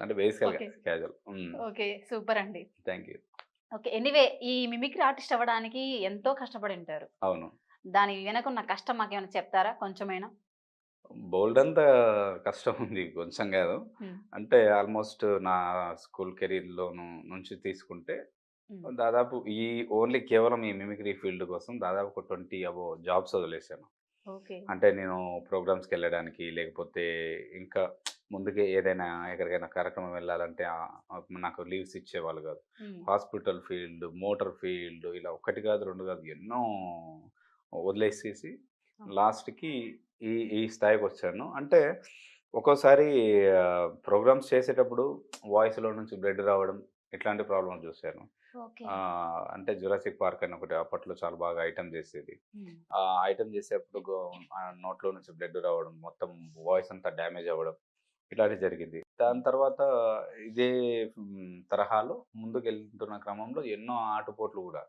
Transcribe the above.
అంటే బేసికల్గా. Casual. Okay. Super అండి థ్యాంక్ యూ. ఓకే. ఎనీవే ఈ మిమిక్రీ ఆర్టిస్ట్ అవ్వడానికి ఎంతో కష్టపడి ఉంటారు అవును. దాని వెనకున్న కష్టం మాకేమైనా చెప్తారా కొంచెమైనా? బోల్డ్ అంత కష్టం ఉంది. కొంచెం కాదు. అంటే ఆల్మోస్ట్ నా స్కూల్ కెరీర్లోను నుంచి తీసుకుంటే. దాదాపు ఈ ఓన్లీ కేవలం ఈ మిమిక్రీ ఫీల్డ్ కోసం దాదాపు ఒక ట్వంటీ అబో జాబ్స్ వదిలేశాను. ఓకే. అంటే నేను ప్రోగ్రామ్స్కి వెళ్ళడానికి లేకపోతే ఇంకా ముందుకే ఏదైనా ఎక్కడికైనా కార్యక్రమం వెళ్ళాలంటే నాకు లీవ్స్ ఇచ్చేవాళ్ళు కాదు. హాస్పిటల్ ఫీల్డ్ మోటార్ ఫీల్డ్ ఇలా ఒకటి కాదు రెండు కాదు ఎన్నో వదిలేసేసి లాస్ట్కి ఈ ఈ స్థాయికి వచ్చాను. అంటే ఒక్కోసారి ప్రోగ్రామ్స్ చేసేటప్పుడు వాయిస్లో నుంచి బ్లడ్ రావడం ఇట్లాంటి ప్రాబ్లమ్ చూశాను. అంటే జురాసిక్ పార్క్ అని ఒకటి అప్పట్లో చాలా బాగా ఐటమ్ చేసేది. ఆ ఐటమ్ చేసేప్పుడు నోట్లో నుంచి బ్లడ్ రావడం మొత్తం వాయిస్ అంతా డ్యామేజ్ అవ్వడం ఇట్లాంటివి జరిగింది. దాని తర్వాత ఇదే తరహాలో ముందుకు వెళ్తున్న క్రమంలో ఎన్నో ఆటుపోట్లు కూడా